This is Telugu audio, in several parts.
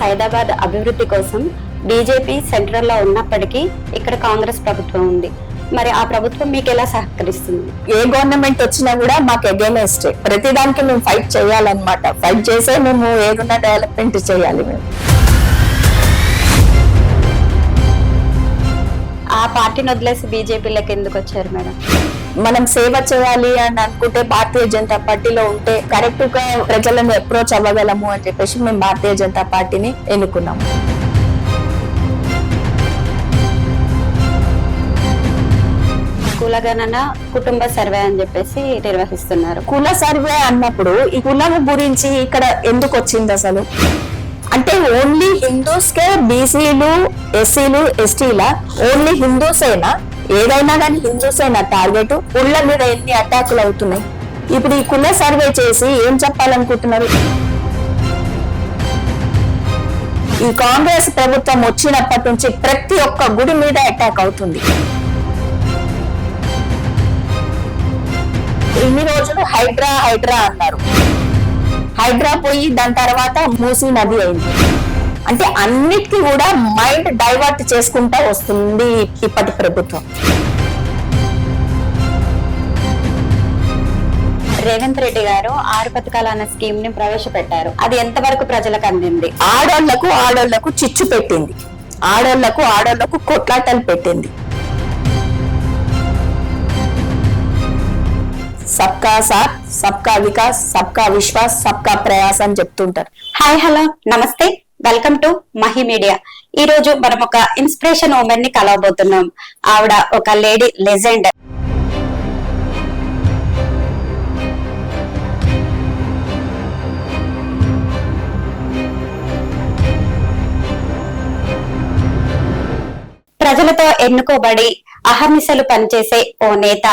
సైదాబాద్ అభివృద్ధి కోసం బీజేపీ సెంట్రల్లో ఉన్నప్పటికీ ఇక్కడ కాంగ్రెస్ ప్రభుత్వం ఉంది. మరి ఆ ప్రభుత్వం మీకు ఎలా సహకరిస్తుంది? ఏ గవర్నమెంట్ వచ్చినా కూడా మాకు అగేనెస్ట్ ప్రతిదానికి మేము ఫైట్ చేయాలన్నమాట. ఫైట్ చేసే మేము ఏదన్నా డెవలప్మెంట్ చేయాలి మేము. ఆ పార్టీని వదిలేసి బీజేపీలోకి ఎందుకు వచ్చారు మేడం? మనం సేవ చేయాలి అని అనుకుంటే భారతీయ జనతా పార్టీలో ఉంటే కరెక్ట్గా ప్రజలను అప్రోచ్ అవ్వగలము అని చెప్పేసి మేము భారతీయ జనతా పార్టీని ఎన్నుకున్నాము. కులగణన కుటుంబ సర్వే అని చెప్పేసి నిర్వహిస్తున్నారు. కుల సర్వే అన్నప్పుడు ఈ కులం గురించి ఇక్కడ ఎందుకు వచ్చింది అసలు? అంటే ఓన్లీ హిందూస్ కే బీసీలు ఎస్సీలు ఎస్టీల? ఓన్లీ హిందూసేనా? ఏదైనా కానీ హిందూసేనా టార్గెట్ కుళ్ళ మీద ఎన్ని అటాకులు అవుతున్నాయి? ఇప్పుడు ఈ కుల సర్వే చేసి ఏం చెప్పాలనుకుంటున్నారు? ఈ కాంగ్రెస్ ప్రభుత్వం వచ్చినప్పటి నుంచి ప్రతి ఒక్క గుడి మీద అటాక్ అవుతుంది. ఇన్ని రోజులు హైడ్రా హైడ్రా అన్నారు. హైడ్రా పోయి దాని తర్వాత మూసీ నది అయింది. అంటే అన్నిటికీ కూడా మైండ్ డైవర్ట్ చేసుకుంటా వస్తుంది ఇప్పటి ప్రభుత్వం. రేవంత్ రెడ్డి గారు ఆరు పథకాలు అన్న స్కీమ్ని ప్రవేశపెట్టారు. అది ఎంతవరకు ప్రజలకు అందింది? ఆడోళ్ళకు ఆడోళ్ళకు చిచ్చు పెట్టింది. ఆడోళ్ళకు ఆడోళ్ళకు కొట్లాటలు పెట్టింది. సబ్కా సాత్ సబ్కా వికాస్ సబ్కా విశ్వాస్ సబ్కా ప్రయాస్ అని చెప్తుంటారు. Hi hello. నమస్తే. వెల్కమ్ టు మహి మీడియా ఈ రోజు మనం ఒక ఇన్స్పిరేషన్ ఉమెన్ని కలవబోతున్నాం. ఆవిడ ఒక లేడీ లెజెండ్ ప్రజలతో ఎన్నుకోబడి అహర్నిశలు పనిచేసే ఓ నేత.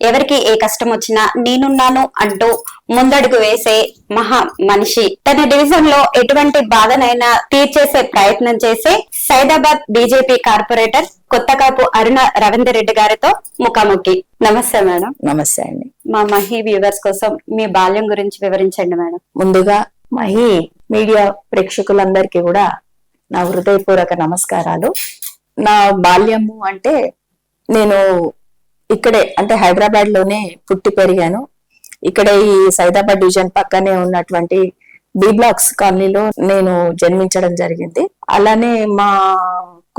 ఎవరికి ఏ కష్టం వచ్చినా నేనున్నాను అంటూ ముందడుగు వేసే మహా మనిషి. తన డివిజన్లో ఎటువంటి బాధనైనా తీర్చేసే ప్రయత్నం చేసే సైదాబాద్ బీజేపీ కార్పొరేటర్ కొత్తకాపు అరుణ రవీందర్ రెడ్డి గారితో ముఖాముఖి. నమస్తే మేడం. నమస్తే అండి. మా మహి వ్యూవర్స్ కోసం మీ బాల్యం గురించి వివరించండి మేడం. ముందుగా మహి మీడియా ప్రేక్షకులందరికీ కూడా నా హృదయపూర్వక నమస్కారాలు. నా బాల్యము అంటే నేను ఇక్కడే అంటే హైదరాబాద్లోనే పుట్టి పెరిగాను. ఇక్కడే ఈ సైదాబాద్ డివిజన్ పక్కనే ఉన్నటువంటి బి బ్లాక్స్ కాలనీలో నేను జన్మించడం జరిగింది. అలానే మా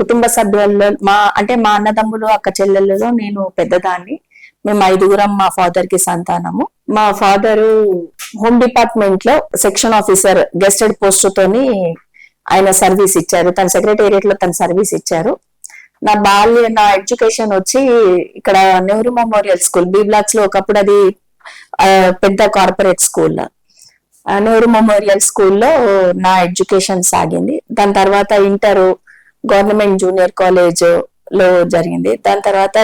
కుటుంబ సభ్యుల్లో మా అంటే మా అన్నదమ్ములు అక్క చెల్లెళ్ళలో నేను పెద్దదాన్ని. మేము ఐదుగురం మా ఫాదర్కి సంతానము. మా ఫాదరు హోమ్ డిపార్ట్మెంట్లో సెక్షన్ ఆఫీసర్ గెస్టెడ్ పోస్ట్ తోని ఆయన సర్వీస్ ఇచ్చారు. తన సెక్రటేరియట్లో తన సర్వీస్ ఇచ్చారు. నా బాల్య నా ఎడ్యుకేషన్ వచ్చి ఇక్కడ నెహ్రూ మెమోరియల్ స్కూల్ బి బ్లాక్స్లో ఒకప్పుడు అది పెద్ద కార్పొరేట్ స్కూల్. నెహ్రూ మెమోరియల్ స్కూల్లో నా ఎడ్యుకేషన్ సాగింది. దాని తర్వాత ఇంటర్ గవర్నమెంట్ జూనియర్ కాలేజ్లో జరిగింది. దాని తర్వాత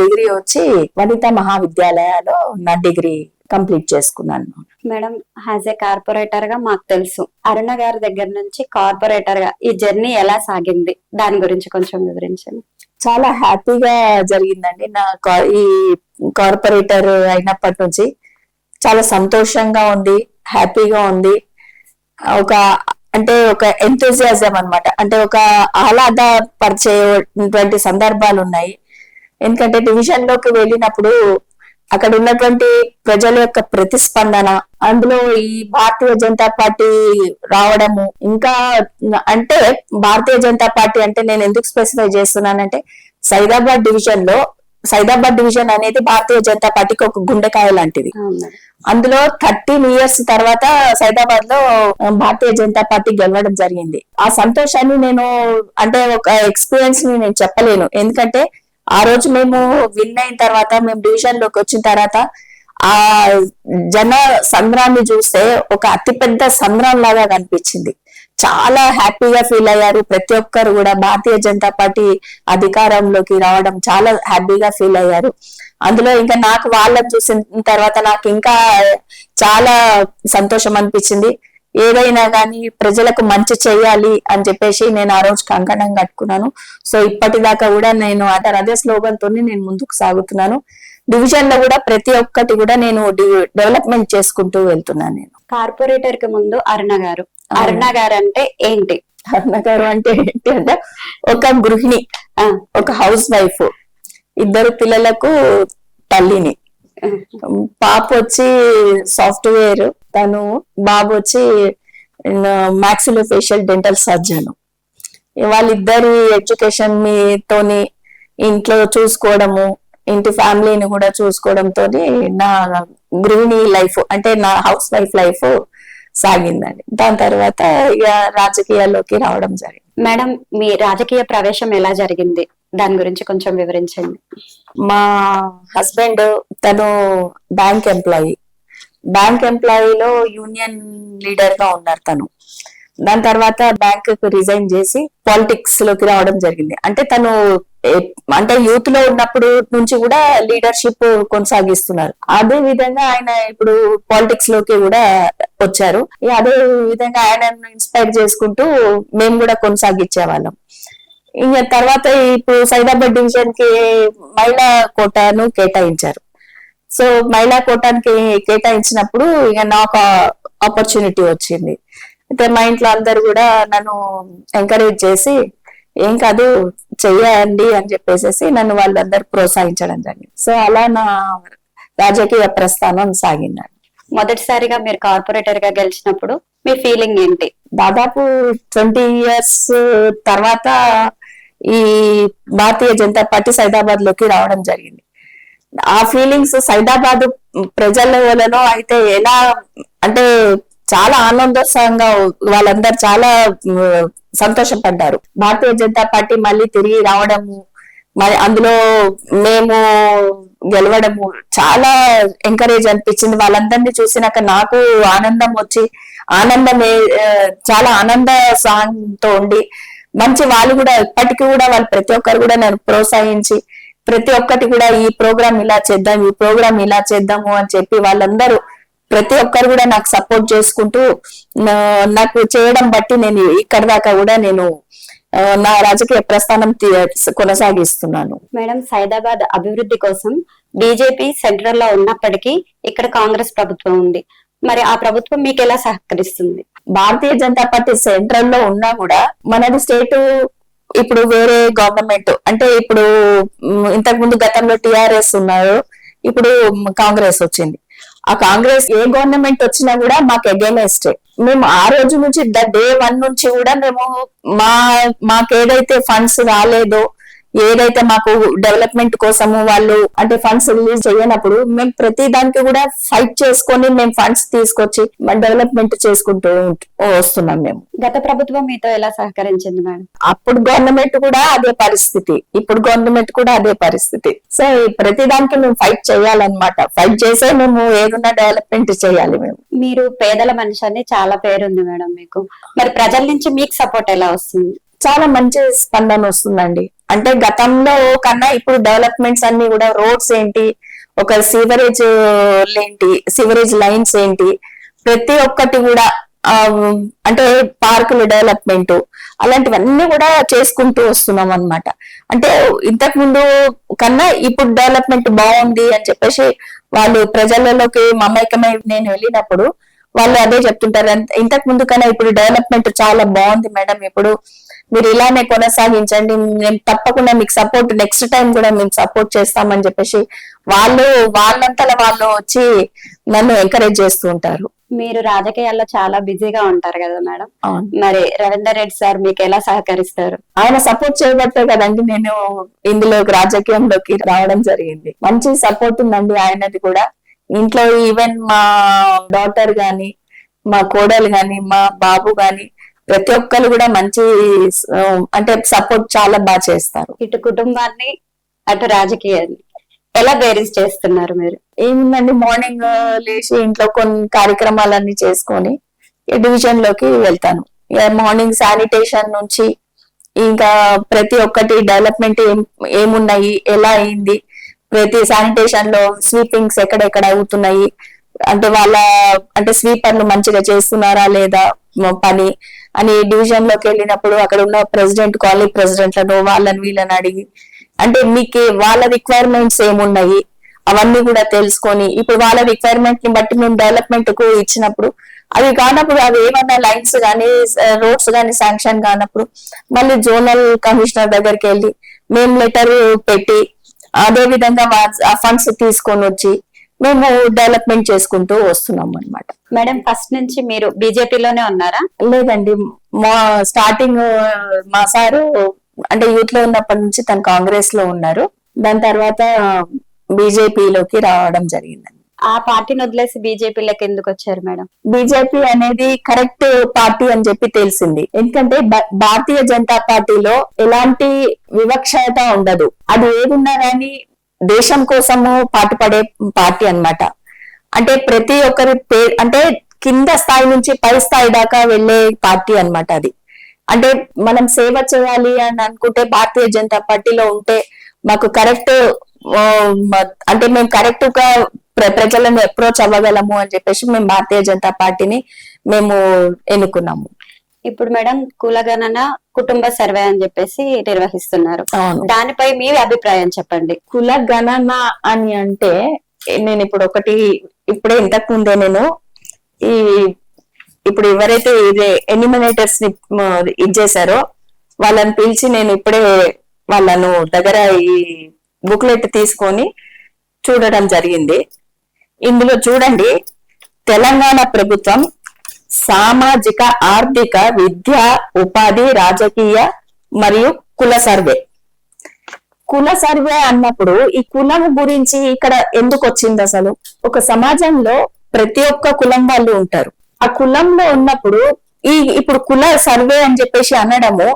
డిగ్రీ వచ్చి వనిత మహావిద్యాలయాలో నా డిగ్రీ కంప్లీట్ చేసుకున్నాను. మేడం యాజ్ ఏ కార్పొరేటర్గా మాకు తెలుసు. అరుణ గారి దగ్గర నుంచి కార్పొరేటర్గా ఈ జర్నీ ఎలా సాగింది? దాని గురించి కొంచెం వివరించండి. చాలా హ్యాపీగా జరిగిందండి. నా ఈ కార్పొరేటర్ అయినప్పటి నుంచి చాలా సంతోషంగా ఉంది హ్యాపీగా ఉంది. ఒక అంటే ఒక ఎంతూజియాజం అన్నమాట. అంటే ఒక ఆహ్లాద పరిచేటువంటి సందర్భాలు ఉన్నాయి. ఎందుకంటే డివిజన్లోకి వెళ్ళినప్పుడు అక్కడ ఉన్నటువంటి ప్రజల యొక్క ప్రతిస్పందన అందులో ఈ భారతీయ జనతా పార్టీ రావడము ఇంకా అంటే భారతీయ జనతా పార్టీ అంటే నేను ఎందుకు స్పెసిఫై చేస్తున్నానంటే సైదాబాద్ డివిజన్లో సైదాబాద్ డివిజన్ అనేది భారతీయ జనతా పార్టీకి ఒక గుండెకాయ లాంటిది. అందులో థర్టీన్ ఇయర్స్ తర్వాత సైదాబాద్లో భారతీయ జనతా పార్టీ గెలవడం జరిగింది. ఆ సంతోషాన్ని నేను అంటే ఒక ఎక్స్పీరియన్స్ని నేను చెప్పలేను. ఎందుకంటే ఆ రోజు మేము విన్ అయిన తర్వాత మేము డివిజన్లోకి వచ్చిన తర్వాత ఆ జన సంద్రాన్ని చూస్తే ఒక అతిపెద్ద సంద్రం లాగా కనిపించింది. చాలా హ్యాపీగా ఫీల్ అయ్యారు. ప్రతి ఒక్కరు కూడా భారతీయ జనతా పార్టీ అధికారంలోకి రావడం చాలా హ్యాపీగా ఫీల్ అయ్యారు. అందులో ఇంకా నాకు వాళ్ళని చూసిన తర్వాత నాకు ఇంకా చాలా సంతోషం అనిపించింది. ఏదైనా కానీ ప్రజలకు మంచి చేయాలి అని చెప్పేసి నేను ఆ రోజు కంకణం కట్టుకున్నాను. సో ఇప్పటిదాకా కూడా నేను అదే అదే స్లోగన్ తోని నేను ముందుకు సాగుతున్నాను. డివిజన్లో కూడా ప్రతి ఒక్కటి కూడా నేను డెవలప్మెంట్ చేసుకుంటూ వెళ్తున్నాను నేను. కార్పొరేటర్కి ముందు అరుణ గారు. అరుణ గారు అంటే ఏంటి? అరుణ గారు అంటే ఏంటి అంటే ఒక గృహిణి ఒక హౌస్ వైఫ్ ఇద్దరు పిల్లలకు తల్లిని. పాప వచ్చి సాఫ్ట్వేర్ తను బాబు వచ్చి మ్యాక్సిలో ఫేషియల్ డెంటల్ సర్జన్ వాళ్ళిద్దరి ఎడ్యుకేషన్ మీతోని ఇంట్లో చూసుకోవడము ఇంటి ఫ్యామిలీని కూడా చూసుకోవడంతో నా గృహిణి లైఫ్ అంటే నా హౌస్ వైఫ్ లైఫ్ సాగిందండి. దాని తర్వాత ఇక రాజకీయాల్లోకి రావడం జరిగింది. మేడం మీ రాజకీయ ప్రవేశం ఎలా జరిగింది? దాని గురించి కొంచెం వివరించండి. మా హస్బెండ్ తను బ్యాంక్ ఎంప్లాయీ. బ్యాంక్ ఎంప్లాయీలో యూనియన్ లీడర్గా ఉన్నారు తను. దాని తర్వాత బ్యాంక్ రిజైన్ చేసి పాలిటిక్స్లోకి రావడం జరిగింది. అంటే తను అంటే యూత్లో ఉన్నప్పుడు నుంచి కూడా లీడర్షిప్ కొనసాగిస్తున్నారు. అదే విధంగా ఆయన ఇప్పుడు పాలిటిక్స్లోకి కూడా వచ్చారు. ఇక అదే విధంగా ఆయనను ఇన్స్పైర్ చేసుకుంటూ మేము కూడా కొనసాగించే వాళ్ళం ఇంకా తర్వాత ఇప్పుడు సైదాబాద్ డివిజన్కి మహిళా కోటాను కేటాయించారు. సో మహిళా కోటానికి కేటాయించినప్పుడు ఇక నాకు ఆపర్చునిటీ వచ్చింది. అయితే మా ఇంట్లో అందరు కూడా నన్ను ఎంకరేజ్ చేసి ఏం కాదు చెయ్యండి అని చెప్పేసి నన్ను వాళ్ళందరూ ప్రోత్సహించడం జరిగింది. సో అలా నా రాజకీయ ప్రస్థానం సాగిందండి. మొదటిసారిగా మీరు కార్పొరేటర్గా గెలిచినప్పుడు మీ ఫీలింగ్ ఏంటి? దాదాపు ట్వంటీ ఇయర్స్ తర్వాత ఈ భారతీయ జనతా పార్టీ సైదాబాద్లోకి రావడం జరిగింది. ఆ ఫీలింగ్స్ సైదాబాద్ ప్రజలలో అయితే ఎలా అంటే చాలా ఆనందోత్సాహంగా వాళ్ళందరూ చాలా సంతోషపడ్డారు. భారతీయ జనతా పార్టీ మళ్ళీ తిరిగి రావడము మరి అందులో మేము గెలవడము చాలా ఎంకరేజ్ అనిపించింది. వాళ్ళందరినీ చూసినాక నాకు ఆనందం వచ్చి ఆనందం చాలా ఆనంద సాంగ్తో ఉండి మంచి వాళ్ళు కూడా ఇప్పటికీ కూడా వాళ్ళు ప్రతి ఒక్కరు కూడా నన్ను ప్రోత్సహించి ప్రతి ఒక్కటి కూడా ఈ ప్రోగ్రామ్ ఇలా చేద్దాం ఈ ప్రోగ్రామ్ ఇలా చేద్దాము అని చెప్పి వాళ్ళందరూ ప్రతి ఒక్కరు కూడా నాకు సపోర్ట్ చేసుకుంటూ నాకు చేయడం బట్టి నేను ఇక్కడ దాకా కూడా నేను నా రాజకీయ ప్రస్థానం కొనసాగిస్తున్నాను. మేడం సైదాబాద్ అభివృద్ధి కోసం బీజేపీ సెంట్రల్లో ఉన్నప్పటికీ ఇక్కడ కాంగ్రెస్ ప్రభుత్వం ఉంది. మరి ఆ ప్రభుత్వం మీకు ఎలా సహకరిస్తుంది? భారతీయ జనతా పార్టీ సెంట్రల్లో ఉన్నా కూడా మనది స్టేట్ ఇప్పుడు వేరే గవర్నమెంట్ అంటే ఇప్పుడు ఇంతకు ముందు గతంలో టిఆర్ఎస్ ఉన్నారు ఇప్పుడు కాంగ్రెస్ వచ్చింది. ఆ కాంగ్రెస్ ఏ గవర్నమెంట్ వచ్చినా కూడా మాకు అగేనెస్ట్ మేము ఆ రోజు నుంచి ద డే వన్ నుంచి కూడా మేము మా మాకేదైతే ఫండ్స్ రాలేదో ఏదైతే మాకు డెవలప్మెంట్ కోసము వాళ్ళు అంటే ఫండ్స్ రిలీజ్ చేయనప్పుడు మేము ప్రతి దానికి కూడా ఫైట్ చేసుకొని మేము ఫండ్స్ తీసుకొచ్చి డెవలప్మెంట్ చేసుకుంటూ వస్తున్నాం మేము. గత ప్రభుత్వం మీతో ఎలా సహకరించింది మేడం? అప్పుడు గవర్నమెంట్ కూడా అదే పరిస్థితి. ఇప్పుడు గవర్నమెంట్ కూడా అదే పరిస్థితి. సో ప్రతి దానికి మేము ఫైట్ చేయాలన్నమాట. ఫైట్ చేసే మేము ఏదైనా డెవలప్మెంట్ చేయాలి మేము. మీరు పేదల మనిషి అని చాలా పేరుంది మేడం మీకు. మరి ప్రజల నుంచి మీకు సపోర్ట్ ఎలా వస్తుంది? చాలా మంచి స్పందన వస్తుందండి. అంటే గతంలో కన్నా ఇప్పుడు డెవలప్మెంట్స్ అన్ని కూడా రోడ్స్ ఏంటి ఒక సీవరేజ్ ఏంటి సీవరేజ్ లైన్స్ ఏంటి ప్రతి ఒక్కటి కూడా అంటే పార్కులు డెవలప్మెంట్ అలాంటివన్నీ కూడా చేసుకుంటూ వస్తున్నాం అన్నమాట. అంటే ఇంతకు ముందు కన్నా ఇప్పుడు డెవలప్మెంట్ బాగుంది అని చెప్పేసి వాళ్ళు ప్రజలలోకి మమైకమై నేను వెళ్ళినప్పుడు వాళ్ళు అదే చెప్తుంటారు. అంత- ఇంతకు ముందు కన్నా ఇప్పుడు డెవలప్మెంట్ చాలా బాగుంది మేడం. ఇప్పుడు మీరు ఇలానే కొనసాగించండి మేము తప్పకుండా మీకు సపోర్ట్ నెక్స్ట్ టైం కూడా మేము సపోర్ట్ చేస్తామని చెప్పేసి వాళ్ళు వాళ్ళంతలా వాళ్ళు వచ్చి నన్ను ఎంకరేజ్ చేస్తూ ఉంటారు. మీరు రాజకీయాల్లో చాలా బిజీగా ఉంటారు కదా మేడం. అవును. మరి రవీందర్ రెడ్డి సార్ మీకు ఎలా సహకరిస్తారు? ఆయన సపోర్ట్ చేయబట్టే కదండి నేను ఇందులోకి రాజకీయంలోకి రావడం జరిగింది. మంచి సపోర్ట్ ఉందండి ఆయనది కూడా. ఇంట్లో ఈవెన్ మా డాటర్ గాని మా కోడలు గాని మా బాబు గాని ప్రతి ఒక్కరు కూడా మంచి అంటే సపోర్ట్ చాలా బాగా చేస్తారు. ఇటు కుటుంబాన్ని అటు రాజకీయాన్ని ఎలా బేరీజ్ చేస్తున్నారు మీరు? ఏముందండి మార్నింగ్ లేచి ఇంట్లో కొన్ని కార్యక్రమాలన్నీ చేసుకొని డివిజన్లోకి వెళ్తాను. మార్నింగ్ శానిటేషన్ నుంచి ఇంకా ప్రతి ఒక్కటి డెవలప్మెంట్ ఏం ఏమున్నాయి ఎలా అయింది ప్రతి శానిటేషన్లో స్వీపింగ్స్ ఎక్కడెక్కడ అవుతున్నాయి అంటే వాళ్ళ అంటే స్వీపర్లు మంచిగా చేస్తున్నారా లేదా పని అని డివిజన్లోకి వెళ్ళినప్పుడు అక్కడ ఉన్న ప్రెసిడెంట్ కాలనీ ప్రెసిడెంట్లను వాళ్ళని వీళ్ళని అడిగి అంటే మీకు వాళ్ళ రిక్వైర్మెంట్స్ ఏమున్నాయి? అవన్నీ కూడా తెలుసుకొని ఇప్పుడు వాళ్ళ రిక్వైర్మెంట్ని బట్టి మేము డెవలప్మెంట్కు ఇచ్చినప్పుడు అవి కానప్పుడు అవి ఏమన్నా లైన్స్ కానీ రోడ్స్ కానీ శాంక్షన్ కానప్పుడు మళ్ళీ జోనల్ కమిషనర్ దగ్గరికి వెళ్ళి మేము లెటర్ పెట్టి అదే విధంగా ఆ ఫండ్స్ తీసుకొని వచ్చి మేము డెవలప్మెంట్ చేసుకుంటూ వస్తున్నాం అన్నమాట. మేడం ఫస్ట్ నుంచి మీరు బీజేపీలోనే ఉన్నారా? లేదండి మా స్టార్టింగ్ మా సారు అంటే యూత్లో ఉన్నప్పటి నుంచి తను కాంగ్రెస్లో ఉన్నారు. దాని తర్వాత బీజేపీలోకి రావడం జరిగిందండి. ఆ పార్టీని వదిలేసి బీజేపీలోకి ఎందుకు వచ్చారు మేడం? బీజేపీ అనేది కరెక్ట్ పార్టీ అని చెప్పి తెలిసింది. ఎందుకంటే భారతీయ జనతా పార్టీలో ఎలాంటి వివక్షత ఉండదు. అది ఏదున్నా కానీ దేశం కోసము పాటుపడే పార్టీ అన్నమాట. అంటే ప్రతి ఒక్కరి పే అంటే కింద స్థాయి నుంచి పై స్థాయి దాకా వెళ్ళే పార్టీ అన్నమాట అది. అంటే మనం సేవ చేయాలి అని అనుకుంటే భారతీయ జనతా పార్టీలో ఉంటే మాకు కరెక్ట్ అంటే మేము కరెక్ట్గా ప్ర- ప్రజలను అప్రోచ్ అవ్వగలము అని చెప్పేసి మేము భారతీయ జనతా పార్టీని మేము ఎన్నుకున్నాము. ఇప్పుడు మేడం కులగణన కుటుంబ సర్వే అని చెప్పేసి నిర్వహిస్తున్నారు. దానిపై మీ అభిప్రాయం చెప్పండి. కుల గణన అని అంటే నేను ఇప్పుడు ఒకటి ఇప్పుడే ఇంతకు ముందే నేను ఈ ఇప్పుడు ఎవరైతే ఇది ఎనిమినేటర్స్ని ఇది చేశారో వాళ్ళని పిలిచి నేను ఇప్పుడే వాళ్ళను దగ్గర ఈ బుక్లెట్ తీసుకొని చూడడం జరిగింది. ఇందులో చూడండి తెలంగాణ ప్రభుత్వం సామాజిక ఆర్థిక విద్య ఉపాధి రాజకీయ మరియు కుల సర్వే. కుల సర్వే అన్నప్పుడు ఈ కులం గురించి ఇక్కడ ఎందుకు వచ్చింది అసలు? ఒక సమాజంలో ప్రతి ఒక్క కులం వాళ్ళు ఉంటారు. ఆ కులంలో ఉన్నప్పుడు ఈ ఇప్పుడు కుల సర్వే అని చెప్పేసి అనడము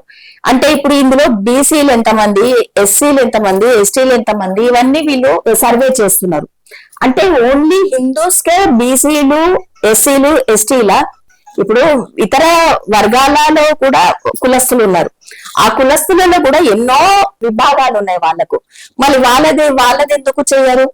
అంటే ఇప్పుడు ఇందులో బీసీలు ఎంతమంది ఎస్సీలు ఎంతమంది ఎస్టీలు ఎంతమంది ఇవన్నీ వీళ్ళు సర్వే చేస్తున్నారు. అంటే ఓన్లీ హిందూస్ కే బీసీలు ఎస్సీలు ఎస్టీల ఇప్పుడు ఇతర వర్గాలలో కూడా కులస్తులు ఉన్నారు. ఆ కులస్తులలో కూడా ఎన్నో విభాగాలు ఉన్నాయి వాళ్ళకు మరి వాళ్ళది వాళ్ళది ఎందుకు చేయరు?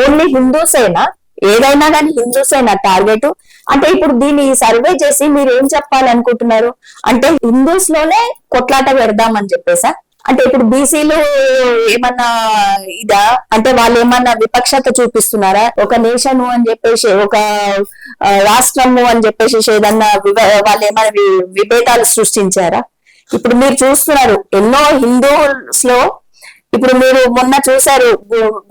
ఓన్లీ హిందూస్ అయినా ఏదైనా కానీ హిందూస్ అయినా టార్గెట్? అంటే ఇప్పుడు దీన్ని సర్వే చేసి మీరు ఏం చెప్పాలనుకుంటున్నారు? అంటే హిందూస్లోనే కొట్లాట పెడదామని చెప్పేసా? అంటే ఇప్పుడు బీసీలు ఏమన్నా ఇదా? అంటే వాళ్ళు ఏమన్నా విపక్షత చూపిస్తున్నారా? ఒక నేషను అని చెప్పేసి ఒక రాష్ట్రము అని చెప్పేసి ఏదన్నా వాళ్ళు ఏమైనా విభేదాలు సృష్టించారా? ఇప్పుడు మీరు చూస్తున్నారు ఎన్నో హిందూస్లో ఇప్పుడు మీరు మొన్న చూసారు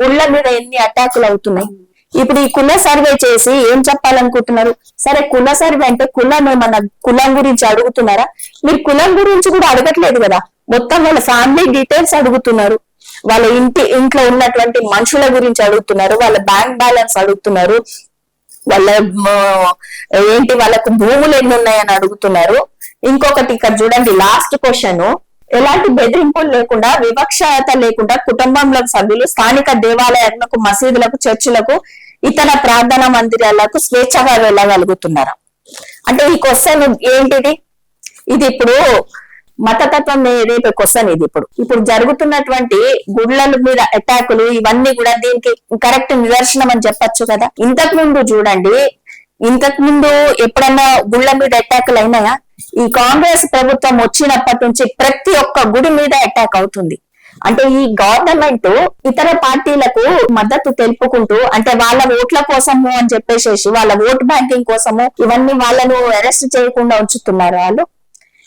గుళ్ళ మీద ఎన్ని అటాకులు అవుతున్నాయి. ఇప్పుడు ఈ కుల సర్వే చేసి ఏం చెప్పాలనుకుంటున్నారు? సరే కుల సర్వే అంటే కులం ఏమన్నా కులం గురించి అడుగుతున్నారా? మీరు కులం గురించి కూడా అడగట్లేదు కదా. మొత్తం వాళ్ళ ఫ్యామిలీ డీటెయిల్స్ అడుగుతున్నారు. వాళ్ళ ఇంటి ఇంట్లో ఉన్నటువంటి మనుషుల గురించి అడుగుతున్నారు. వాళ్ళ బ్యాంక్ బ్యాలెన్స్ అడుగుతున్నారు. వాళ్ళ ఏంటి వాళ్ళకు భూములు ఎన్ని ఉన్నాయని అడుగుతున్నారు. ఇంకొకటి ఇక్కడ చూడండి లాస్ట్ క్వశ్చన్ ఎలాంటి బెదిరింపులు లేకుండా వివక్షత లేకుండా కుటుంబంలో సభ్యులు స్థానిక దేవాలయాలకు మసీదులకు చర్చిలకు ఇతర ప్రార్థనా మందిరాలకు స్వేచ్ఛగా వెళ్ళగలుగుతున్నారా? అంటే ఈ క్వశ్చన్ ఏంటిది? ఇది ఇప్పుడు మతతత్వం ఏదైతే క్వశ్చన్ ఇది ఇప్పుడు. ఇప్పుడు జరుగుతున్నటువంటి గుళ్ళ మీద అటాకులు ఇవన్నీ కూడా దీనికి కరెక్ట్ నిదర్శనం అని చెప్పొచ్చు కదా. ఇంతకు ముందు చూడండి ఇంతకు ముందు ఎప్పుడన్నా గుళ్ళ మీద అటాకులు అయినాయా? ఈ కాంగ్రెస్ ప్రభుత్వం వచ్చినప్పటి నుంచి ప్రతి ఒక్క గుడి మీద అటాక్ అవుతుంది. అంటే ఈ గవర్నమెంట్ ఇతర పార్టీలకు మద్దతు తెలుపుకుంటూ అంటే వాళ్ళ ఓట్ల కోసము అని చెప్పేసేసి వాళ్ళ ఓట్ బ్యాంకింగ్ కోసము ఇవన్నీ వాళ్ళను అరెస్ట్ చేయకుండా ఉంచుతున్నారు వాళ్ళు.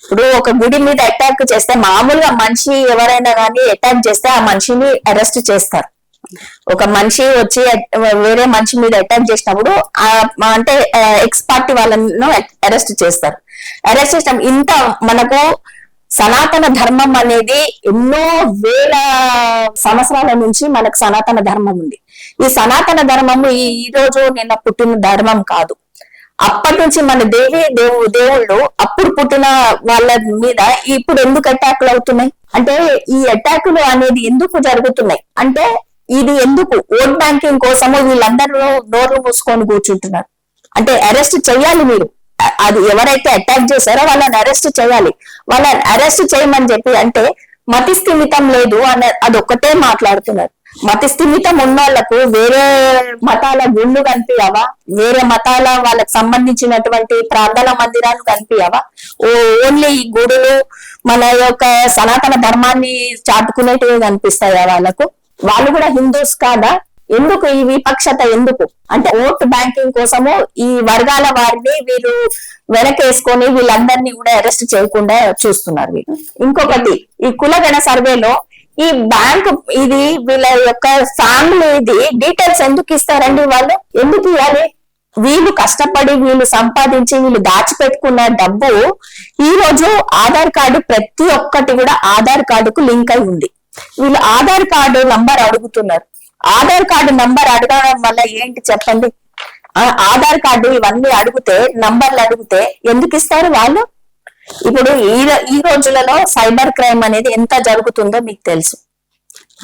ఇప్పుడు ఒక గుడి మీద అటాక్ చేస్తే మామూలుగా మనిషి ఎవరైనా కానీ అటాక్ చేస్తే ఆ మనిషిని అరెస్ట్ చేస్తారు. ఒక మనిషి వచ్చి వేరే మనిషి మీద అటాక్ చేసినప్పుడు ఆ అంటే ఎక్స్ పార్టీ వాళ్ళను అరెస్ట్ చేస్తారు. అరెస్ట్ చేసిన ఇంత మనకు సనాతన ధర్మం అనేది ఎన్నో వేల సంవత్సరాల నుంచి మనకు సనాతన ధర్మం ఉంది. ఈ సనాతన ధర్మము ఈ ఈ రోజు నిన్న పుట్టిన ధర్మం కాదు. అప్పటి నుంచి మన దేవి దేవు దేవుళ్ళు అప్పుడు పుట్టిన వాళ్ళ మీద ఇప్పుడు ఎందుకు అటాకులు అవుతున్నాయి? అంటే ఈ అటాకులు అనేది ఎందుకు జరుగుతున్నాయి? అంటే ఇది ఎందుకు? ఓట్ బ్యాంకింగ్ కోసము వీళ్ళందరూ నోర్లు మూసుకొని కూర్చుంటున్నారు. అంటే అరెస్ట్ చేయాలి మీరు. అది ఎవరైతే అటాక్ చేశారో వాళ్ళని అరెస్ట్ చేయాలి. వాళ్ళని అరెస్ట్ చేయమని చెప్పి అంటే మతి స్థిమితం లేదు అని అదొక్కటే మాట్లాడుతున్నారు. మత స్థిమితం ఉన్నోళ్ళకు వేరే మతాల గుళ్ళు కనిపించవా వేరే మతాల వాళ్ళకి సంబంధించినటువంటి ప్రార్థన మందిరాలు కనిపించవా ఓ ఓన్లీ ఈ గుడులు మన యొక్క సనాతన ధర్మాన్ని చాటుకునేటివి కనిపిస్తాయా వాళ్ళకు? వాళ్ళు కూడా హిందూస్ కాదా? ఎందుకు ఈ విపక్షత ఎందుకు? అంటే ఓట్ బ్యాంకింగ్ కోసము ఈ వర్గాల వారిని వీళ్ళు వెనకేసుకొని వీళ్ళందరినీ కూడా అరెస్ట్ చేయకుండా చూస్తున్నారు వీళ్ళు. ఇంకొకటి ఈ కులగణ సర్వేలో ఈ బ్యాంక్ ఇది వీళ్ళ యొక్క ఫ్యామిలీ ఇది డీటెయిల్స్ ఎందుకు ఇస్తారండి వాళ్ళు? ఎందుకు ఇవ్వాలి? వీళ్ళు కష్టపడి వీళ్ళు సంపాదించి వీళ్ళు దాచిపెట్టుకున్న డబ్బు ఈ రోజు ఆధార్ కార్డు ప్రతి ఒక్కటి కూడా ఆధార్ కార్డుకు లింక్ అయి ఉంది. వీళ్ళు ఆధార్ కార్డు నంబర్ అడుగుతున్నారు. ఆధార్ కార్డు నంబర్ అడగడం వల్ల ఏంటి చెప్పండి? ఆ ఆధార్ కార్డు ఇవన్నీ అడిగితే నంబర్లు అడిగితే ఎందుకు ఇస్తారు వాళ్ళు? ఇప్పుడు ఈ ఈ రోజులలో సైబర్ క్రైమ్ అనేది ఎంత జరుగుతుందో మీకు తెలుసు.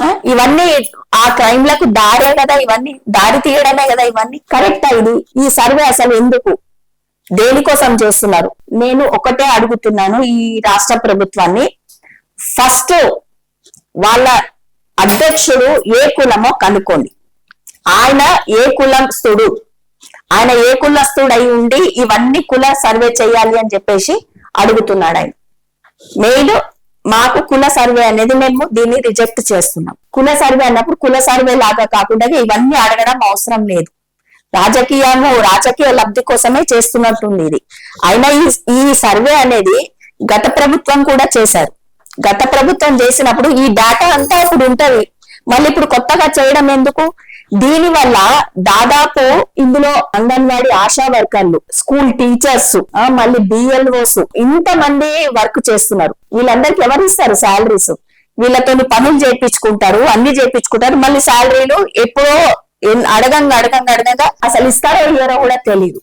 ఆ, ఇవన్నీ ఆ క్రైమ్లకు దారే కదా ఇవన్నీ దారి తీయడమే కదా ఇవన్నీ కరెక్ట్ ఇది. ఈ సర్వే అసలు ఎందుకు? దేనికోసం చేస్తున్నారు? నేను ఒకటే అడుగుతున్నాను ఈ రాష్ట్ర ప్రభుత్వాన్ని. ఫస్ట్ వాళ్ళ అధ్యక్షుడు ఏ కులమో కనుక్కోండి. ఆయన ఏ కులస్తుడు? ఆయన ఏ కులస్తుడు అయి ఉండి ఇవన్నీ కుల సర్వే చేయాలి అని చెప్పేసి అడుగుతున్నాడు ఆయన. మెయిన్ మాకు కుల సర్వే అనేది మేము దీన్ని రిజెక్ట్ చేస్తున్నాం. కుల సర్వే అన్నప్పుడు కుల సర్వే లాగా కాకుండా ఇవన్నీ అడగడం అవసరం లేదు. రాజకీయము రాజకీయ లబ్ధి కోసమే చేస్తున్నట్టుంది ఇది అయినా ఈ ఈ సర్వే అనేది గత ప్రభుత్వం కూడా చేశారు. గత ప్రభుత్వం చేసినప్పుడు ఈ డేటా అంతా ఇప్పుడు ఉంటది. మళ్ళీ ఇప్పుడు కొత్తగా చేయడం ఎందుకు? దీని వల్ల దాదాపు ఇందులో అంగన్వాడీ ఆశా వర్కర్లు స్కూల్ టీచర్స్ ఆ, మళ్ళీ బిఎల్ఓస్ ఇంత మంది వర్క్ చేస్తున్నారు. వీళ్ళందరికి ఎవరు ఇస్తారు శాలరీస్ వీళ్ళతోని పనులు చేయించుకుంటారు అన్ని చేయించుకుంటారు మళ్ళీ శాలరీలు ఎప్పుడో అడగంగా అడగంగా అడగంగా అసలు ఇస్తారో ఇయ్యారో కూడా తెలియదు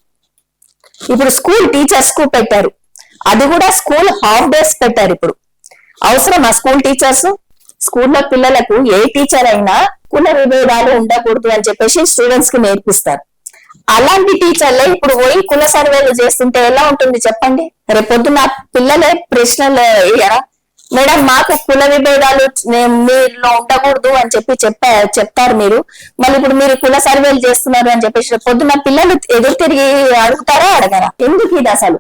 ఇప్పుడు స్కూల్ టీచర్స్కు పెట్టారు. అది కూడా స్కూల్ హాఫ్ డేస్ పెట్టారు ఇప్పుడు. అవసరం ఆ స్కూల్ టీచర్స్? స్కూల్లో పిల్లలకు ఏ టీచర్ అయినా కుల విభేదాలు ఉండకూడదు అని చెప్పేసి స్టూడెంట్స్కి నేర్పిస్తారు. అలాంటి టీచర్లే ఇప్పుడు పోయి కుల సర్వేలు చేస్తుంటే ఎలా ఉంటుంది చెప్పండి? రేపొద్దున పిల్లలే ప్రశ్నలు వేయరా? మేడం మాకు కుల విభేదాలు మీలో ఉండకూడదు అని చెప్పి చెప్పా చెప్తారు మీరు. మళ్ళీ ఇప్పుడు మీరు కుల సర్వేలు చేస్తున్నారు అని చెప్పేసి రేపు పొద్దున పిల్లలు ఎదురు తిరిగి అడుగుతారా అడగరా? ఎందుకు ఇది అసలు?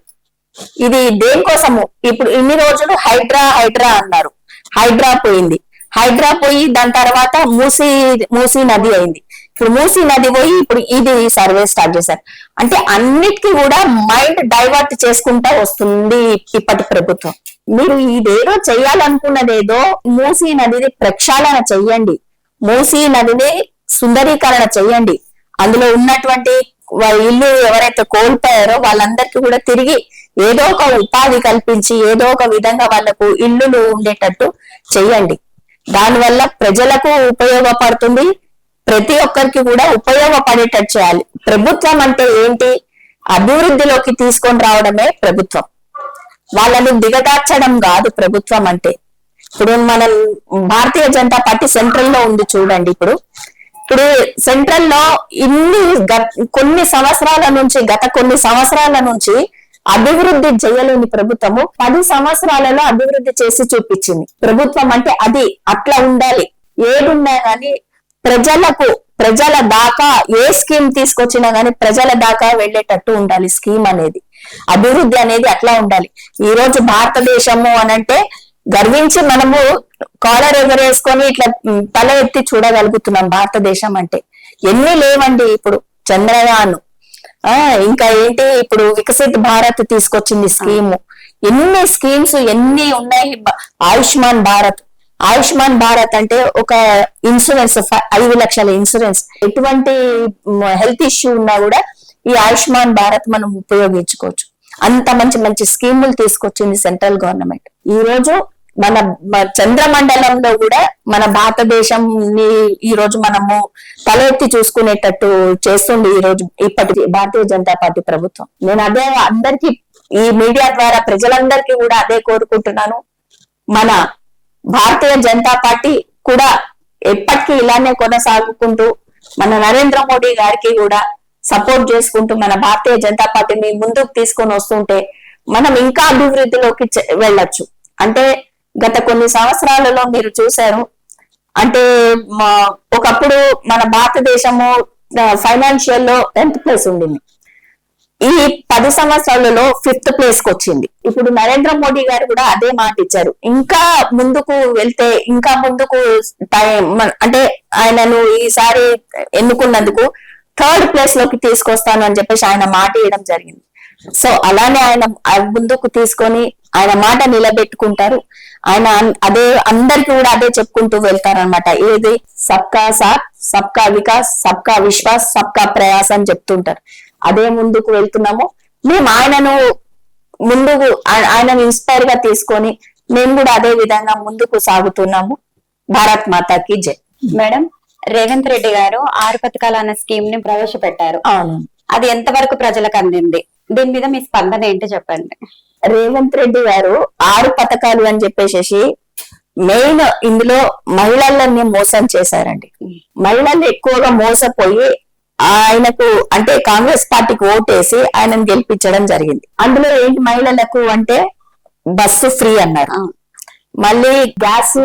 ఇది దేనికోసము? ఇప్పుడు ఇన్ని రోజులు హైడ్రా హైడ్రా అన్నారు. హైడ్రా పోయింది. హైదరా పోయి దాని తర్వాత మూసీ మూసీ నది అయింది. ఇప్పుడు మూసీ నది పోయి ఇప్పుడు ఇది సర్వే స్టార్ట్ చేశారు. అంటే అన్నిటికీ కూడా మైండ్ డైవర్ట్ చేసుకుంటా వస్తుంది ఇప్పటి ప్రభుత్వం. మీరు ఇదేదో చేయాలనుకున్నదేదో మూసీ నదిని ప్రక్షాళన చెయ్యండి. మూసీ నదిని సుందరీకరణ చెయ్యండి. అందులో ఉన్నటువంటి ఇల్లు ఎవరైతే కోల్పోయారో వాళ్ళందరికీ కూడా తిరిగి ఏదో ఒక ఉపాధి కల్పించి ఏదో ఒక విధంగా వాళ్ళకు ఇల్లులు ఉండేటట్టు చెయ్యండి. దానివల్ల ప్రజలకు ఉపయోగపడుతుంది. ప్రతి ఒక్కరికి కూడా ఉపయోగపడేటట్టు చేయాలి. ప్రభుత్వం అంటే ఏంటి? అభివృద్ధిలోకి తీసుకొని రావడమే ప్రభుత్వం. వాళ్ళని దిగదార్చడం కాదు ప్రభుత్వం అంటే. ఇప్పుడు మనం భారతీయ జనతా పార్టీ సెంట్రల్లో ఉంది చూడండి ఇప్పుడు. ఇప్పుడు సెంట్రల్లో ఇన్ని గత- కొన్ని సంవత్సరాల నుంచి గత కొన్ని సంవత్సరాల నుంచి అభివృద్ధి చేయలేని ప్రభుత్వము పది సంవత్సరాలలో అభివృద్ధి చేసి చూపించింది. ప్రభుత్వం అంటే అది అట్లా ఉండాలి. ఏడున్నా గానీ ప్రజలకు ప్రజల దాకా ఏ స్కీమ్ తీసుకొచ్చినా గానీ ప్రజల దాకా వెళ్ళేటట్టు ఉండాలి స్కీమ్ అనేది. అభివృద్ధి అనేది అట్లా ఉండాలి. ఈ రోజు భారతదేశము అనంటే గర్వించి మనము కాలర్ ఎగరేసుకొని ఇట్లా తల ఎత్తి చూడగలుగుతున్నాం భారతదేశం అంటే. ఎన్ని లేవండి ఇప్పుడు చంద్రయాన్ ఇంకా ఏంటి ఇప్పుడు వికసిత్ భారత్ తీసుకొచ్చింది స్కీమ్. ఎన్ని స్కీమ్స్ ఎన్ని ఉన్నాయి? ఆయుష్మాన్ భారత్. ఆయుష్మాన్ భారత్ అంటే ఒక ఇన్సూరెన్స్ ఐదు లక్షల ఇన్సూరెన్స్. ఎటువంటి హెల్త్ ఇష్యూ ఉన్నా కూడా ఈ ఆయుష్మాన్ భారత్ మనం ఉపయోగించుకోవచ్చు. అంత మంచి మంచి స్కీములు తీసుకొచ్చింది సెంట్రల్ గవర్నమెంట్. ఈ రోజు మన చంద్రమండలంలో కూడా మన భారతదేశం ఈ రోజు మనము తలెత్తి చూసుకునేటట్టు చేస్తుంది ఈ రోజు ఇప్పటి భారతీయ జనతా పార్టీ ప్రభుత్వం. నేను అదే అందరికి ఈ మీడియా ద్వారా ప్రజలందరికీ కూడా అదే కోరుకుంటున్నాను. మన భారతీయ జనతా పార్టీ కూడా ఎప్పటికీ ఇలానే కొనసాగుకుంటూ మన నరేంద్ర మోడీ గారికి కూడా సపోర్ట్ చేసుకుంటూ మన భారతీయ జనతా పార్టీని ముందుకు తీసుకొని వస్తుంటే మనం ఇంకా అభివృద్ధిలోకి వెళ్ళచ్చు వెళ్ళొచ్చు. అంటే గత కొన్ని సంవత్సరాలలో మీరు చూశారు. అంటే మా- ఒకప్పుడు మన భారతదేశము ఫైనాన్షియల్లో టెన్త్ ప్లేస్ ఉండింది. ఈ పది సంవత్సరాలలో ఫిఫ్త్ ప్లేస్కి వచ్చింది. ఇప్పుడు నరేంద్ర మోడీ గారు కూడా అదే మాట ఇచ్చారు. ఇంకా ముందుకు వెళ్తే ఇంకా ముందుకు టైం అంటే ఆయనను ఈసారి ఎన్నుకున్నందుకు థర్డ్ ప్లేస్లోకి తీసుకొస్తాను అని చెప్పేసి ఆయన మాట ఇవ్వడం జరిగింది. సో అలానే ఆయన ముందుకు తీసుకొని ఆయన మాట నిలబెట్టుకుంటారు. ఆయన అదే అందరికి కూడా అదే చెప్పుకుంటూ వెళ్తారనమాట ఏది? సబ్కా సాత్ సబ్కా వికాస్ సబ్కా విశ్వాస్ సబ్కా ప్రయాస్ అని చెప్తుంటారు. అదే ముందుకు వెళ్తున్నాము. మేము ఆయనను ముందుకు ఆయ- ఆయనను ఇన్స్పైర్గా తీసుకొని మేము కూడా అదే విధంగా ముందుకు సాగుతున్నాము. భారత్ మాతాకి జై. మేడం రేవంత్ రెడ్డి గారు ఆరు పథకాలు అన్న స్కీమ్ని ప్రవేశపెట్టారు. అవును. అది ఎంతవరకు ప్రజలకు అందింది? దీని మీద మీ స్పందన ఏంటి చెప్పండి? రేవంత్ రెడ్డి గారు ఆరు పథకాలు అని చెప్పేసి మెయిన్ ఇందులో మహిళలని మోసం చేశారండి. మహిళలు ఎక్కువగా మోసపోయి ఆయనకు అంటే కాంగ్రెస్ పార్టీకి ఓటేసి ఆయనను గెలిపించడం జరిగింది. అందులో ఏంటి మహిళలకు అంటే బస్సు ఫ్రీ అన్నారు. మళ్ళీ గ్యాస్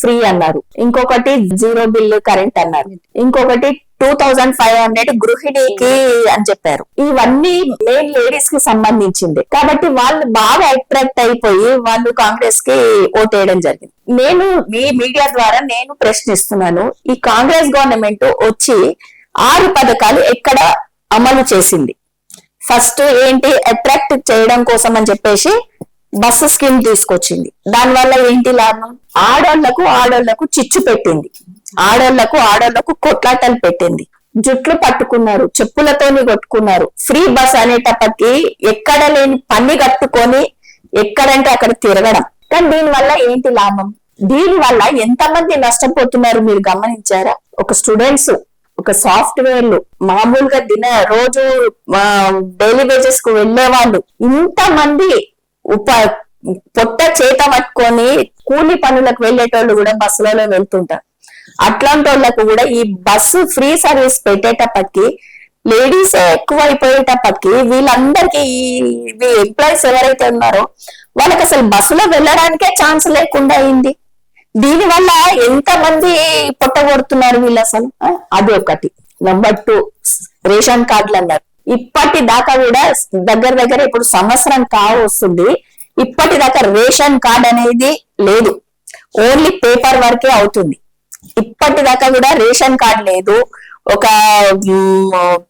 ఫ్రీ అన్నారు. ఇంకొకటి జీరో బిల్ కరెంట్ అన్నారు. ఇంకొకటి టూ థౌజండ్ ఫైవ్ హండ్రెడ్ గృహిణికి అని చెప్పారు. ఇవన్నీ మెయిన్ లేడీస్కి సంబంధించింది. కాబట్టి వాళ్ళు బాగా అట్రాక్ట్ అయిపోయి వాళ్ళు కాంగ్రెస్కి ఓటేయడం జరిగింది. నేను మీ మీడియా ద్వారా నేను ప్రశ్నిస్తున్నాను. ఈ కాంగ్రెస్ గవర్నమెంట్ వచ్చి ఆరు పథకాలు ఎక్కడ అమలు చేసింది? ఫస్ట్ ఏంటి? అట్రాక్ట్ చేయడం కోసం అని చెప్పేసి బస్సు స్కీమ్ తీసుకొచ్చింది. దానివల్ల ఏంటి లాభం? ఆడోళ్ళకు ఆడోళ్ళకు చిచ్చు పెట్టింది. ఆడోళ్ళకు ఆడోళ్ళకు కొట్లాటలు పెట్టింది. జుట్లు పట్టుకున్నారు చెప్పులతోని కొట్టుకున్నారు. ఫ్రీ బస్ అనేటప్పటికి ఎక్కడ లేని పని కట్టుకొని ఎక్కడంటే అక్కడ తిరగడం. కానీ దీని వల్ల ఏంటి లాభం? దీని వల్ల ఎంతమంది నష్టపోతున్నారు మీరు గమనించారా? ఒక స్టూడెంట్స్ ఒక సాఫ్ట్వేర్లు మామూలుగా దిన రోజు డైలీ వేజెస్కు వెళ్ళే వాళ్ళు ఇంతమంది ఉప పొట్ట చేత పట్టుకొని కూలి పనులకు వెళ్ళేటోళ్ళు కూడా బస్సులలో వెళ్తుంటారు. అట్లాంటి వాళ్ళకు కూడా ఈ బస్సు ఫ్రీ సర్వీస్ పెట్టేటప్పటికి లేడీస్ ఎక్కువ అయిపోయేటప్పటికి వీళ్ళందరికీ ఈ ఎంప్లాయీస్ ఎవరైతే ఉన్నారో వాళ్ళకి అసలు బస్సులో వెళ్ళడానికే ఛాన్స్ లేకుండా అయింది. దీని వల్ల ఎంత మంది పొట్టగొడుతున్నారు వీళ్ళు అసలు? అది ఒకటి. నెంబర్ టూ రేషన్ కార్డులు అన్నారు. ఇప్పటి దాకా కూడా దగ్గర దగ్గర ఇప్పుడు సంవత్సరం కావ వస్తుంది. ఇప్పటి దాకా రేషన్ కార్డ్ అనేది లేదు. ఓన్లీ పేపర్ వర్కే అవుతుంది. ఇప్పటి దాకా కూడా రేషన్ కార్డ్ లేదు. ఒక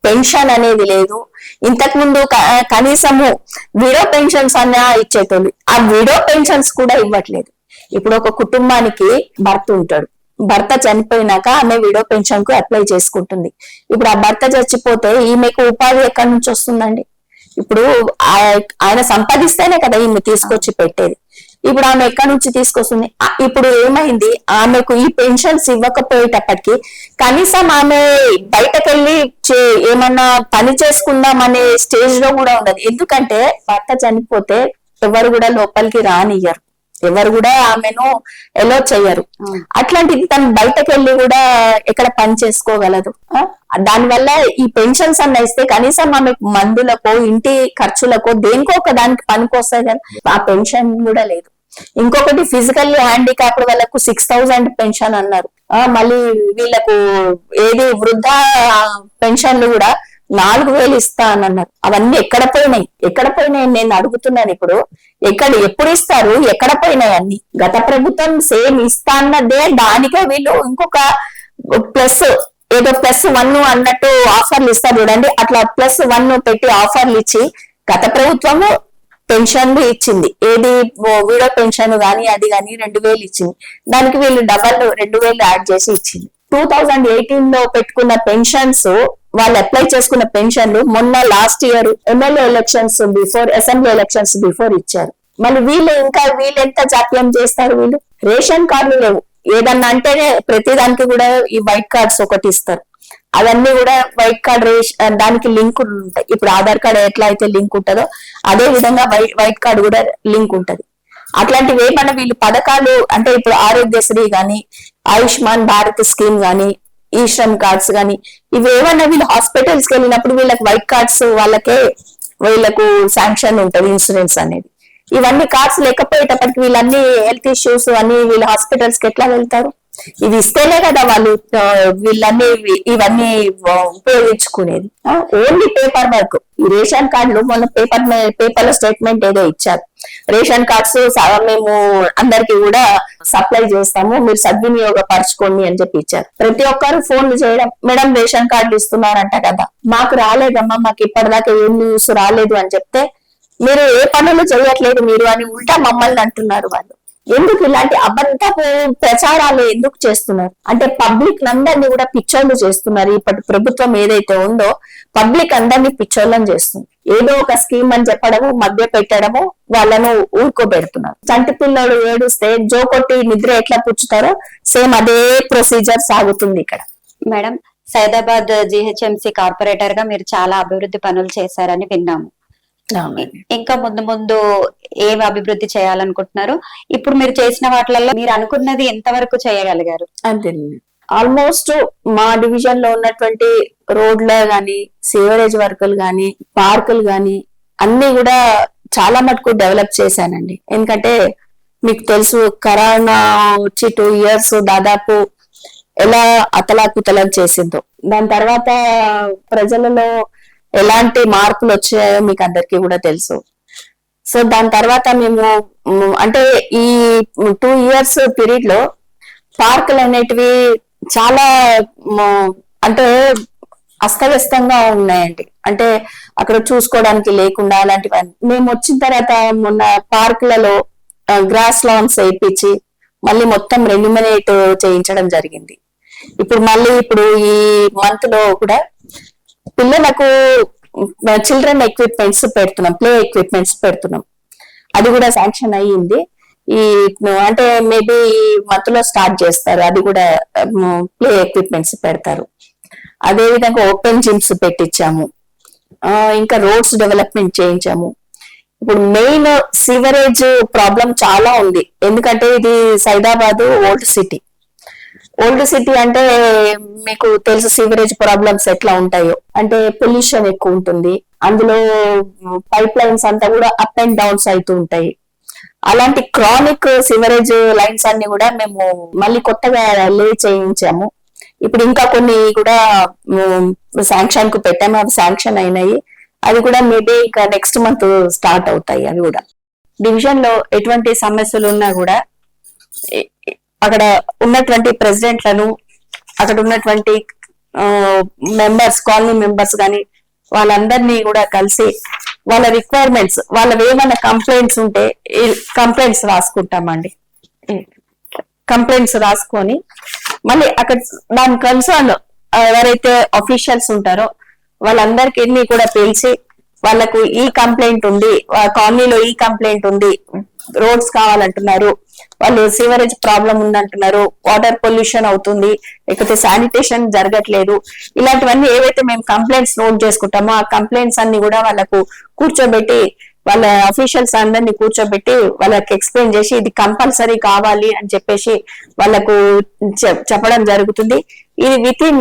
పెన్షన్ అనేది లేదు. ఇంతకు ముందు కనీసము విడో పెన్షన్స్ అన్న ఇచ్చేటోళ్ళు. ఆ విడో పెన్షన్స్ కూడా ఇవ్వట్లేదు. ఇప్పుడు ఒక కుటుంబానికి భర్త ఉంటాడు. భర్త చనిపోయినాక ఆమె విడో పెన్షన్కు అప్లై చేసుకుంటుంది. ఇప్పుడు ఆ భర్త చచ్చిపోతే ఈమెకు ఉపాధి ఎక్కడి నుంచి వస్తుందండి? ఇప్పుడు ఆయన సంపాదిస్తేనే కదా ఈమె తీసుకొచ్చి పెట్టేది. ఇప్పుడు ఆమె ఎక్కడి నుంచి తీసుకొస్తుంది? ఇప్పుడు ఏమైంది? ఆమెకు ఈ పెన్షన్స్ ఇవ్వకపోయేటప్పటికి కనీసం ఆమె బయటకెళ్ళి ఏమన్నా పని చేసుకుందాం అనే స్టేజ్లో కూడా ఉండదు. ఎందుకంటే భర్త చనిపోతే ఎవరు కూడా లోపలికి రానియ్యరు. ఎవరు కూడా ఆమెను ఎలో అవును. అట్లాంటిది తను బయటకు వెళ్ళి కూడా ఎక్కడ పని చేసుకోగలదు? దానివల్ల ఈ పెన్షన్స్ అన్న ఇస్తే కనీసం ఆమె మందులకో ఇంటి ఖర్చులకో దేనికో ఒక దానికి పనికొస్తాయి కదా. ఆ పెన్షన్ కూడా లేదు. ఇంకొకటి ఫిజికల్ హ్యాండిక్యాప్డ్ వాళ్ళకు సిక్స్ థౌసండ్ పెన్షన్ అన్నారు. ఆ మళ్ళీ వీళ్ళకు ఏది వృద్ధ పెన్షన్లు కూడా నాలుగు వేలు ఇస్తా అని అన్నారు అవన్నీ ఎక్కడ పోయినాయి? ఎక్కడ పోయినాయి నేను అడుగుతున్నాను ఇప్పుడు. ఎక్కడ ఎప్పుడు ఇస్తారు? ఎక్కడ పోయినాయి అన్ని? గత ప్రభుత్వం సేమ్ ఇస్తా అన్నదే దానికే వీళ్ళు ఇంకొక ప్లస్ ఏదో ప్లస్ వన్ అన్నట్టు ఆఫర్లు ఇస్తారు చూడండి. అట్లా ప్లస్ వన్ పెట్టి ఆఫర్లు ఇచ్చి గత ప్రభుత్వము పెన్షన్లు ఇచ్చింది. ఏది వీడో పెన్షన్ గాని అది గాని రెండు వేలు ఇచ్చింది. దానికి వీళ్ళు డబల్ రెండు వేలు యాడ్ చేసి ఇచ్చింది. టూ థౌజండ్ ఎయిటీన్లో పెట్టుకున్న పెన్షన్స్ వాళ్ళు అప్లై చేసుకున్న పెన్షన్లు మొన్న last year MLA elections before assembly elections before ఇచ్చారు. మళ్ళీ వీళ్ళు ఇంకా వీళ్ళు ఎంత జాప్యం చేస్తారు వీళ్ళు? రేషన్ కార్డులు లేవు. ఏదన్నా అంటేనే ప్రతిదానికి కూడా ఈ వైట్ కార్డ్స్ ఒకటి ఇస్తారు. అవన్నీ కూడా వైట్ కార్డ్ రేష్ దానికి లింక్ ఉంటాయి. ఇప్పుడు ఆధార్ కార్డ్ ఎట్లా అయితే లింక్ ఉంటుందో అదే విధంగా వైట్ వైట్ కార్డ్ కూడా లింక్ ఉంటది. అట్లాంటివి ఏమన్నా వీళ్ళు పథకాలు అంటే ఇప్పుడు ఆరోగ్యశ్రీ గాని ఆయుష్మాన్ భారత్ స్కీమ్ గాని ఈ శ్రమ్ కార్డ్స్ గాని ఇవి ఏమన్నా వీళ్ళు హాస్పిటల్స్కి వెళ్ళినప్పుడు వీళ్ళకి వైట్ కార్డ్స్ వాళ్ళకే వీళ్ళకు శాంక్షన్ ఉంటది ఇన్సూరెన్స్ అనేది. ఇవన్నీ కార్డ్స్ లేకపోయేటప్పటికి వీళ్ళన్ని హెల్త్ ఇష్యూస్ అన్ని వీళ్ళు హాస్పిటల్స్కి ఎట్లా వెళ్తారు? ఇవి ఇస్తేనే కదా వాళ్ళు ఆ, వీళ్ళన్నీ ఇవన్నీ ఉపయోగించుకునేది. ఓన్లీ పేపర్ వర్క్ ఈ రేషన్ కార్డులు మొన్న పేపర్ పేపర్ స్టేట్మెంట్ ఏదో ఇచ్చారు. రేషన్ కార్డ్స్ మేము అందరికి కూడా సప్లై చేస్తాము మీరు సద్వినియోగపరచుకోండి అని చెప్పి ఇచ్చారు. ప్రతి ఒక్కరు ఫోన్లు చేయడం మేడం రేషన్ కార్డులు ఇస్తున్నారంట కదా మాకు రాలేదమ్మా మాకు ఇప్పటిదాకా ఏం న్యూస్ రాలేదు అని చెప్తే మీరు ఏ పనులు చేయట్లేదు మీరు అని ఉల్టా మమ్మల్ని అంటున్నారు వాళ్ళు. ఎందుకు ఇలాంటి అబద్ధపు ప్రచారాలు ఎందుకు చేస్తున్నారు? అంటే పబ్లిక్ అందరినీ కూడా పిచ్చోళ్ళు చేస్తున్నారు. ఇప్పటి ప్రభుత్వం ఏదైతే ఉందో పబ్లిక్ అందరినీ పిచ్చోళ్ళని చేస్తుంది. ఏదో ఒక స్కీమ్ అని చెప్పడము మధ్య పెట్టడము వాళ్ళను ఊరుకోబెడుతున్నారు. చంటి పిల్లలు ఏడుస్తే జో కొట్టి నిద్ర ఎట్లా పుచ్చుతారో సేమ్ అదే ప్రొసీజర్ సాగుతుంది ఇక్కడ. మేడం సైదాబాద్ జిహెచ్ఎంసి కార్పొరేటర్గా మీరు చాలా అభివృద్ధి పనులు చేశారని విన్నాము. ఇంకా ముందు ముందు ఏం అభివృద్ధి చేయాలనుకుంటున్నారు? ఇప్పుడు మీరు చేసిన వాటిలలో మీరు అనుకున్నది ఎంతవరకు చేయగలిగారు? అంతే ఆల్మోస్ట్ మా డివిజన్లో ఉన్నటువంటి రోడ్ల గాని సివరేజ్ వర్కులు గాని పార్కులు గాని అన్ని కూడా చాలా మటుకు డెవలప్ చేశానండి. ఎందుకంటే మీకు తెలుసు కరోనా వచ్చి టూ ఇయర్స్ దాదాపు ఎలా అతలాకుతలం చేసిందో. దాని తర్వాత ప్రజలలో ఎలాంటి మార్పులు వచ్చాయో మీకు అందరికీ కూడా తెలుసు. సో దాని తర్వాత మేము అంటే ఈ టూ ఇయర్స్ పీరియడ్లో పార్కులు అనేటివి చాలా అంటే అస్తవ్యస్తంగా ఉన్నాయండి. అంటే అక్కడ చూసుకోవడానికి లేకుండా అలాంటివన్నీ మేము వచ్చిన తర్వాత మొన్న పార్కులలో గ్రాస్ లాన్స్ వేయించి మళ్ళీ మొత్తం రెన్యుమినేట్ చేయించడం జరిగింది. ఇప్పుడు మళ్ళీ ఇప్పుడు ఈ మంత్లో కూడా పిల్లలకు చిల్డ్రన్ ఎక్విప్మెంట్స్ పెడుతున్నాం ప్లే ఎక్విప్మెంట్స్ పెడుతున్నాం. అది కూడా శాంక్షన్ అయ్యింది. ఈ అంటే మేబీ మంత్లో స్టార్ట్ చేస్తారు. అది కూడా ప్లే ఎక్విప్మెంట్స్ పెడతారు. అదే విధంగా ఓపెన్ జిమ్స్ పెట్టించాము. ఇంకా రోడ్స్ డెవలప్మెంట్ చేయించాము. ఇప్పుడు మెయిన్ సివరేజ్ ప్రాబ్లం చాలా ఉంది. ఎందుకంటే ఇది Saidabad old city old city అంటే మీకు తెలుసు సీవరేజ్ ప్రాబ్లమ్స్ ఎట్లా ఉంటాయో. అంటే పొల్యూషన్ ఎక్కువ ఉంటుంది. అందులో పైప్ లైన్స్ అంతా కూడా అప్ అండ్ డౌన్స్ అవుతూ ఉంటాయి. అలాంటి క్రానిక్ సివరేజ్ లైన్స్ అన్ని కూడా మేము మళ్ళీ కొత్తగా లే చేయించాము. ఇప్పుడు ఇంకా కొన్ని కూడా శాంక్షన్కు పెట్టాము. అవి శాంక్షన్ అయినాయి. అది కూడా మేబీ ఇంకా నెక్స్ట్ మంత్ స్టార్ట్ అవుతాయి అవి కూడా. డివిజన్లో ఎటువంటి సమస్యలు ఉన్నా కూడా అక్కడ ఉన్నటువంటి ప్రెసిడెంట్లను అక్కడ ఉన్నటువంటి మెంబర్స్ కాలనీ మెంబర్స్ కానీ వాళ్ళందరినీ కూడా కలిసి వాళ్ళ రిక్వైర్మెంట్స్ వాళ్ళ ఏమైనా కంప్లైంట్స్ ఉంటే కంప్లైంట్స్ రాసుకుంటామండి. కంప్లైంట్స్ రాసుకొని మళ్ళీ అక్కడ దాని కన్సర్న్ ఎవరైతే అఫీషియల్స్ ఉంటారో వాళ్ళందరికీ కూడా పిలిచి వాళ్ళకు ఈ కంప్లైంట్ ఉంది కాలనీలో ఈ కంప్లైంట్ ఉంది రోడ్స్ కావాలంటున్నారు వాళ్ళు సీవరేజ్ ప్రాబ్లం ఉందంటున్నారు వాటర్ పొల్యూషన్ అవుతుంది లేకపోతే శానిటేషన్ జరగట్లేదు. ఇలాంటివన్నీ ఏవైతే మేము కంప్లైంట్స్ నోట్ చేసుకుంటామో ఆ కంప్లైంట్స్ అన్ని కూడా వాళ్ళకు కూర్చోబెట్టి వాళ్ళ అఫీషియల్స్ అందరినీ కూర్చోబెట్టి వాళ్ళకి ఎక్స్ప్లెయిన్ చేసి ఇది కంపల్సరీ కావాలి అని చెప్పేసి వాళ్ళకు చెప్పడం జరుగుతుంది. ఇది విత్ ఇన్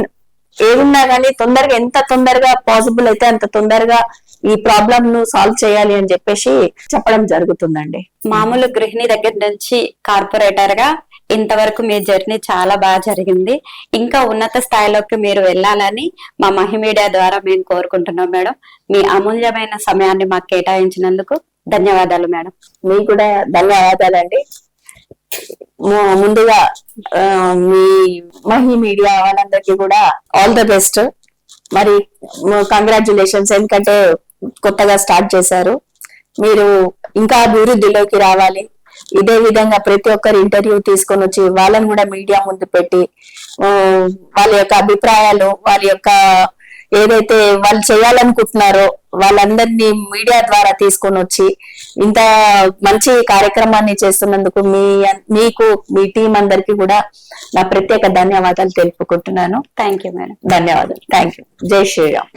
ఏమున్నా కానీ తొందరగా ఎంత తొందరగా పాసిబుల్ అయితే అంత తొందరగా ఈ ప్రాబ్లమ్ను సాల్వ్ చేయాలి అని చెప్పేసి చెప్పడం జరుగుతుందండి. మామూలు గృహిణి దగ్గర నుంచి కార్పొరేటర్గా ఇంతవరకు మీ జర్నీ చాలా బాగా జరిగింది. ఇంకా ఉన్నత స్థాయిలోకి మీరు వెళ్ళాలని మా మహి మీడియా ద్వారా మేము కోరుకుంటున్నాం మేడం. మీ అమూల్యమైన సమయాన్ని మాకు కేటాయించినందుకు ధన్యవాదాలు మేడం. మీకు కూడా ధన్యవాదాలండి. ముందుగా మీ మహి మీడియా వాళ్ళందరికీ కూడా ఆల్ ద బెస్ట్ మరి కంగ్రాచులేషన్స్ ఎందుకంటే కొత్తగా స్టార్ట్ చేశారు. మీరు ఇంకా అభివృద్ధిలోకి రావాలి. ఇదే విధంగా ప్రతి ఒక్కరు ఇంటర్వ్యూ తీసుకొని వచ్చి వాళ్ళని కూడా మీడియా ముందు పెట్టి వాళ్ళ యొక్క అభిప్రాయాలు వాళ్ళ యొక్క ఏదైతే వాళ్ళు చేయాలనుకుంటున్నారో వాళ్ళందరినీ మీడియా ద్వారా తీసుకొని వచ్చి ఇంత మంచి కార్యక్రమాన్ని చేస్తున్నందుకు మీ మీకు మీ టీం అందరికీ కూడా నా ప్రత్యేక ధన్యవాదాలు తెలుపుకుంటున్నాను. థ్యాంక్ యూ మేడం ధన్యవాదాలు. థ్యాంక్ యూ జై శ్రీరామ్.